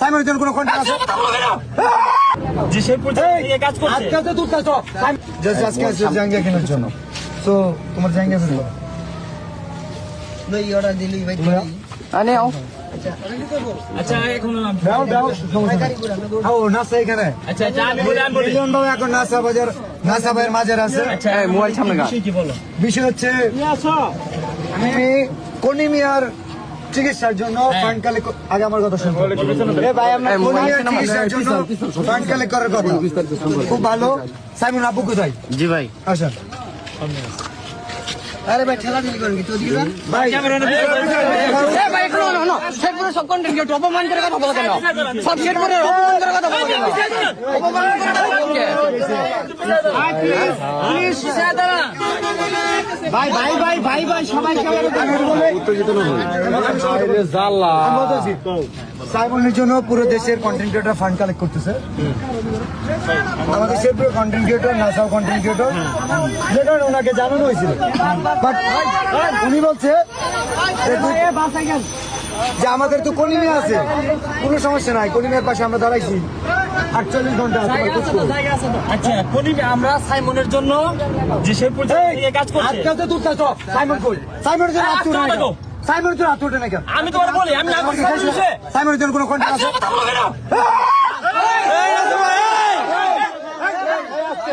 সাইমনের কোনো কন্ট্যাক্ট আছে? তো জাস্ট আজকে জাঙ্গিয়া কেনার জন্য। তোমার জাঙ্গিয়া বিষয় বিষয় হচ্ছে আমি কনিমিয়ার চিকিৎসার জন্য ফান্ড কালেক্ট আগে আমার কথা শুনুন ভাই আমরা নাম্বার চিকিৎসার জন্য ফান্ড কালেক্ট করার কথা। খুব ভালো। সাইমন আপু কোথায়? জি ভাই। আসেন। আরে ভাই ঠেলা দিল করেন কি তো দিকে ভাই করে সব কন্টেন্ট কেউ অপমান করে কথা বলা কেন সব অপমান করে কথা বলা কেন অপমান করে কথা বলা ভাই ভাই ভাই ভাই ভাই সবাই আমি জন্য পুরো দেশের কন্টেন্ট ক্রিয়েটর ফান্ড কালেক্ট করতেছে আমাদের দেশের পুরো কন্টেন্ট ক্রিয়েটর নাসাও কন্টেন্ট ক্রিয়েটর যেটা ওনাকে জানানো হয়েছিল বাট উনি বলছে যে- আমাদের তো কলিমে আছে। কোনো সমস্যা নাই কলিমের পাশে আমরা দাঁড়াইছি। আটচল্লিশ ঘণ্টা আচ্ছা কোনি আমরা সাইমনের জন্য যে সেই পর্যায়ে নিয়ে কাজ করছে। আজকে তো তুলতে তো সাইমন কই? সাইমনের জন্য হাত তুলে না কেন? সাইমনের জন্য হাত না কেন? আমি তোমার বলি আমি না করছি সাইমনের জন্য কোনো কন্ট্যাক্ট আছে কথা বলো কেন আমনে দেন দেখছে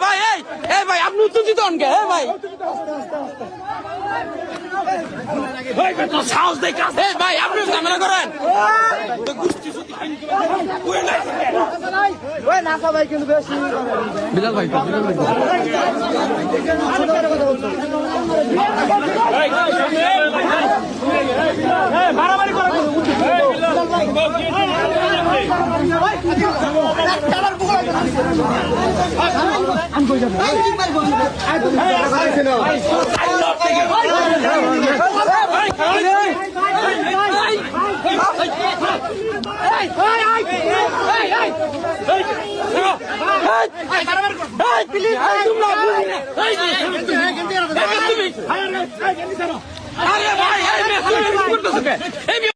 ভাই এই এ ভাই আপনি উত্তর দিতে অনকে এ ভাই। সাহস দেখ ভাই আপনি ঝামেলা করেন। বিলাল ভাই বিলাল ভাই। আরে ভাই এই মেয়ে, তুমি করতেছো কে? এই মেয়ে